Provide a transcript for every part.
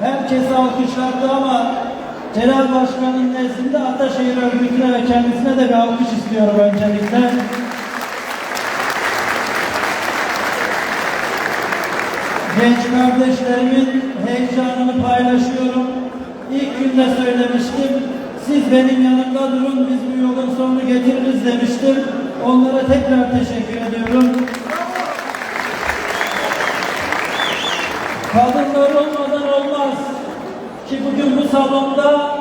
herkes alkışladı ama Celal Başkan'ın nezdinde Ataşehir örgütüne ve kendisine de bir alkış istiyorum öncelikle. Genç kardeşlerimin heyecanını paylaşıyorum. İlk günde söylemiştim. Siz benim yanımda durun, biz bu yolun sonunu getiririz demiştim. Onlara tekrar teşekkür ediyorum. Kadınlar olmadan. Ki bugün bu salonda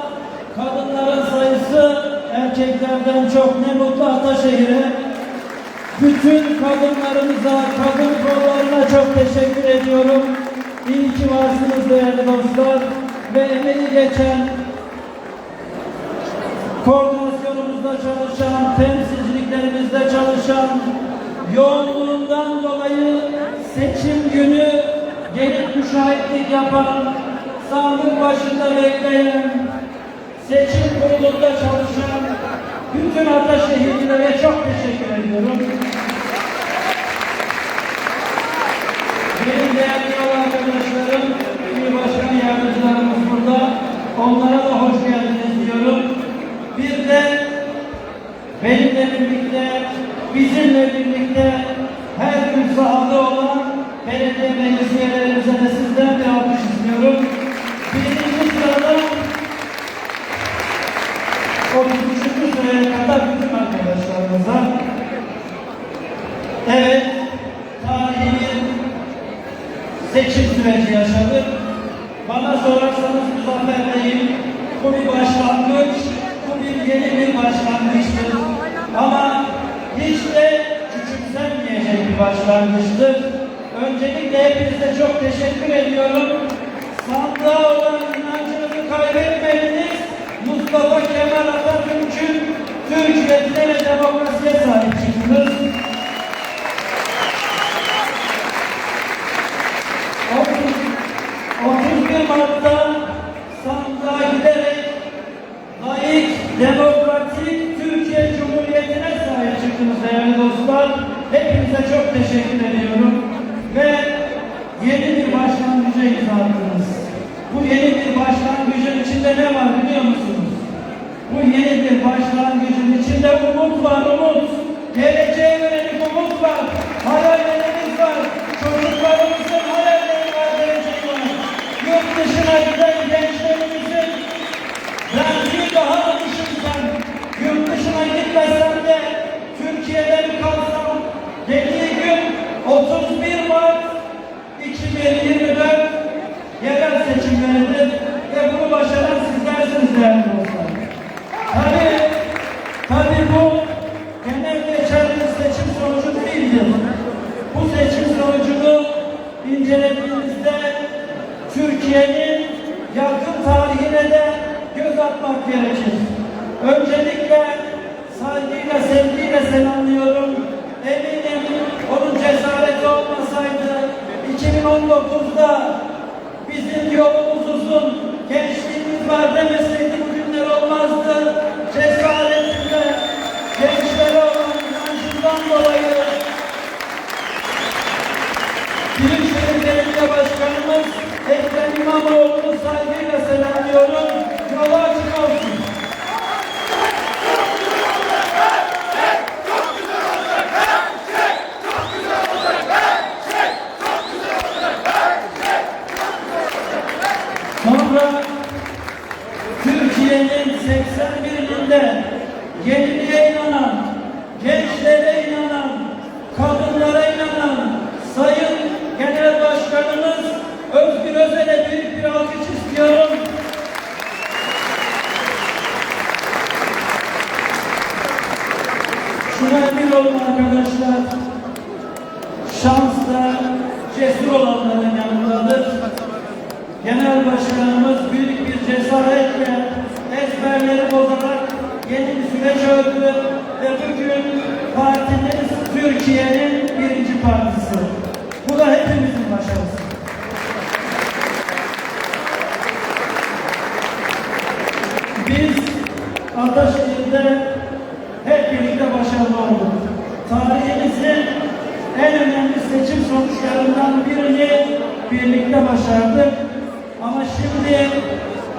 kadınların sayısı erkeklerden çok ne mutlu Ataşehir'e. Bütün kadınlarımıza, kadın kollarına çok teşekkür ediyorum. İyi ki varsınız değerli dostlar. Ve emeği geçen, koordinasyonumuzda çalışan, temsilciliklerimizde çalışan, yoğunluğundan dolayı seçim günü gelip müşahitlik yapan, sandık başında bekleyen, seçim kurulunda çalışan bütün Ataşehirlilere çok teşekkür ediyorum. Benim değerli yol arkadaşlarım, il başkan yardımcılarımız burada. Onlara da hoş geldiniz diyorum. Bir de benimle birlikte, bizimle birlikte Bana sorarsanız Muzaffer Bey'im bu bir başlangıç, bu bir yeni bir başlangıçtır. Ama hiç de küçümsenmeyecek bir başlangıçtır. Öncelikle hepinize çok teşekkür ediyorum. Sandığa olan inancınızı kaybetmediniz. Mustafa Kemal Atatürk'ün Türkiye'de ve demokrasiye sahip çıktınız. 31 Mart'ta sandığa giderek layık, demokratik Türkiye Cumhuriyeti'ne sahip çıktınız değerli dostlar. Hepinize çok teşekkür ediyorum. Ve yeni bir başlangıca imza attınız. Bu yeni bir başlangıcın içinde ne var biliyor musunuz? Bu yeni bir başlangıcın içinde umut var, umut. 31 Mart 2024 yerel seçimleridir ve bunu başaran sizlersiniz değerli dostlar. Tabii, tabii bu genel geçerli seçim sonucu değildir. Bu seçim sonucunu incelediğimizde Türkiye'nin yakın tarihine de göz atmak gerekir. Öncelikle saygıyla, sevgiyle selamlıyorum. Eminim onun olmasaydı 2019'da bizim yolumuz uzun, gençliğimiz var demeseydi bugünler olmazdı. Cesaretinde, gençlere olan inancından dolayı Büyükşehir Belediye Başkanımız Ekrem İmamoğlu'nu saygıyla selamlıyorum. 81 ilinde yeniliğe inanan, gençlere inanan, kadınlara inanan Sayın Genel Başkanımız Özgür Özel'e büyük bir alkış istiyorum. Şuna emin olun arkadaşlar. Şans da cesur olanların yanındadır. Genel Başkanımız büyük bir cesaretle ezberleri bozarak yeni bir süreç ördü ve bugün partimiz Türkiye'nin birinci partisi. Bu da hepimizin başarısı. Biz Ataşehir'de hep birlikte başarılı olduk. Tarihimizin en önemli seçim sonuçlarından birini birlikte başardık. Ama şimdi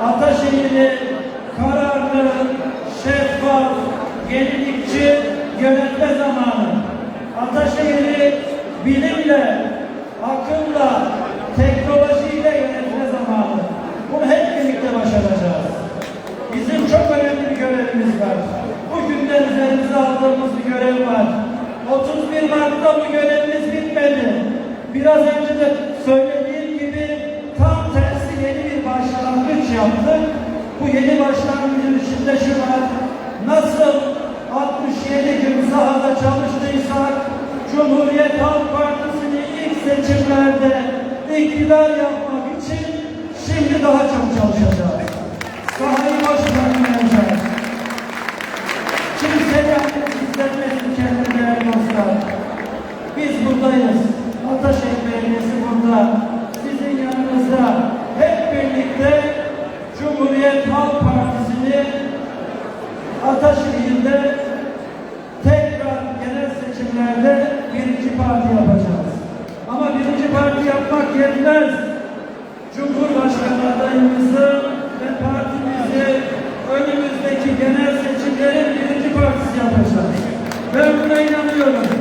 Ataşehir'i kararlı, şeffaf, yenilikçi yönetme zamanı. Ataşehir'i bilimle, akılla, teknolojiyle yönetme zamanı. Bunu hep birlikte başaracağız. Bizim çok önemli bir görevimiz var. Bugünden üzerimize aldığımız bir görev var. 31 Mart'ta bu görevimiz bitmedi. Biraz önce de söylediğim gibi tam tersi yeni bir başlangıç yaptık. Bu yeni başlangıcın içinde şu var. Nasıl 67 gün sahada çalıştıysak Cumhuriyet Halk Partisi'ni ilk seçimlerde iktidar yapmak için şimdi daha çok çalışacağız. Sahayı boş bırakmayacağız. Kimse yalnız hissetmesin kendini değerli dostlar. Biz buradayız. Ataşehir Belediyesi burada. Sizin yanınızda hep birlikte Cumhuriyet Halk Partisi'ni Ataşehir'de tekrar genel seçimlerde birinci parti yapacağız. Ama birinci parti yapmak yetmez. Cumhurbaşkanı adayımızı ve partimizi önümüzdeki genel seçimlerin birinci partisi yapacağız. Ben buna inanıyorum.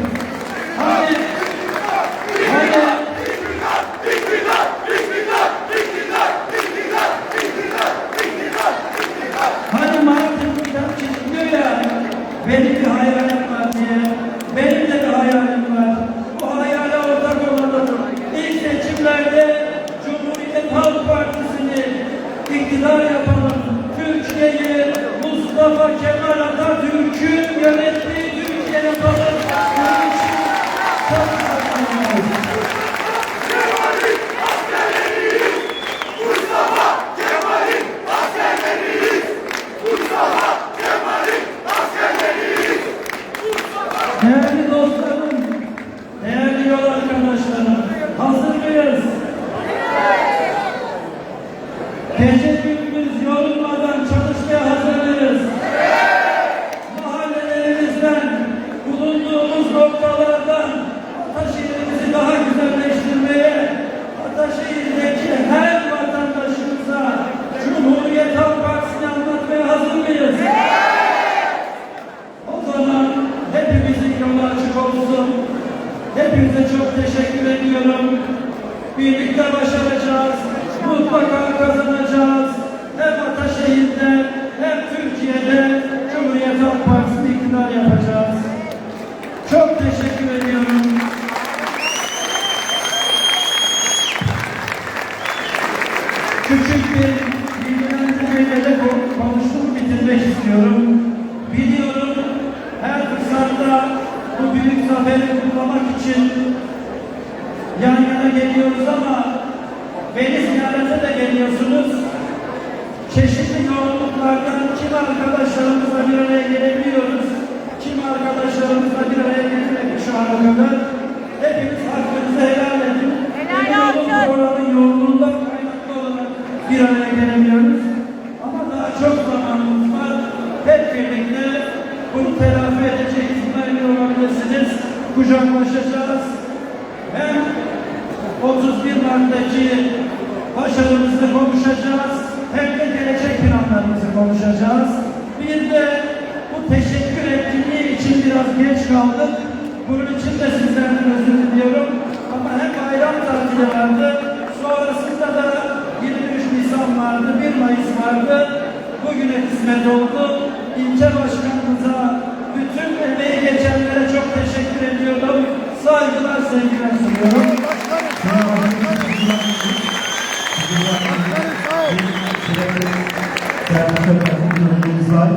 İçin yan yana geliyoruz ama beni ziyarete de geliyorsunuz. Çeşitli yoğunluklardan kim arkadaşlarımızla bir araya gelebiliyoruz, kim arkadaşlarımızla bir araya gelemedik şu ana kadar. Hepiniz hakkınızı helal edin. Kucaklaşacağız. Hem 31 Mart'taki başarımızı konuşacağız. Hem de gelecek planlarımızı konuşacağız. Bir de bu teşekkür etkinliği için biraz geç kaldık. Bunun için de sizlerden özür diliyorum. Ama hem bayram tatili vardı, sonrasında da 23 Nisan vardı, 1 Mayıs vardı. Bugüne kısmet oldu. İlçe başkanımıza, Saygılar, sevgiler sunuyorum.